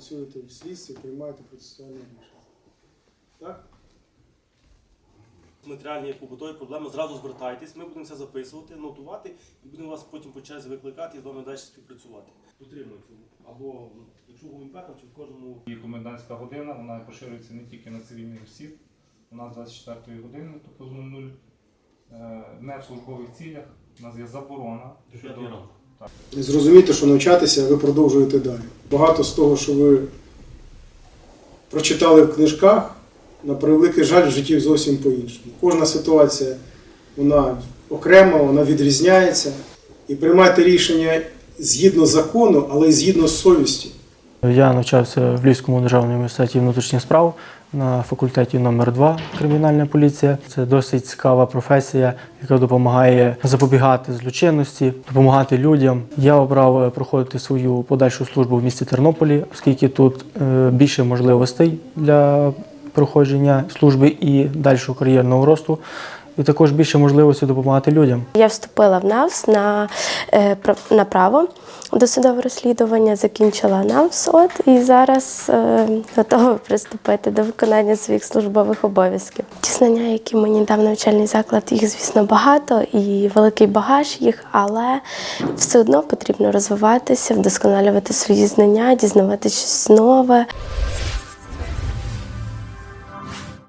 працюєте в слідстві, приймаєте процесуальне рішення. Так? матеріальні побутові проблеми, зразу звертайтесь, ми будемо це записувати, нотувати і будемо вас потім по черзі викликати і з вами далі співпрацювати. Дотримуйтесь. Або ну, якщо в УМП, чи в кожному І комендантська година вона поширюється не тільки на цивільних осіб. У нас 24 години, тобто з 00, е, не в службових цілях. У нас є заборона до щодо зрозуміти, що навчатися ви продовжуєте далі. Багато з того, що ви прочитали в книжках, на превеликий жаль, в житті зовсім по-іншому. Кожна ситуація вона окрема, вона відрізняється. І приймайте рішення згідно закону, але й згідно з совістю. Я навчався в Львівському державному університеті внутрішніх справ на факультеті номер 2 кримінальна поліція. Це досить цікава професія, яка допомагає запобігати злочинності, допомагати людям. Я обрав е, проходити свою подальшу службу в місті Тернополі, оскільки тут е, більше можливостей для проходження служби і дальшого кар'єрного росту, і також більше можливостей допомагати людям. Я вступила в НАВС на, е, на право досудове розслідування, закінчила НАВС от, і зараз е, готова приступити до виконання своїх службових обов'язків. Ті знання, які мені дав навчальний заклад, їх, звісно, багато і великий багаж їх, але все одно потрібно розвиватися, вдосконалювати свої знання, дізнаватися щось нове.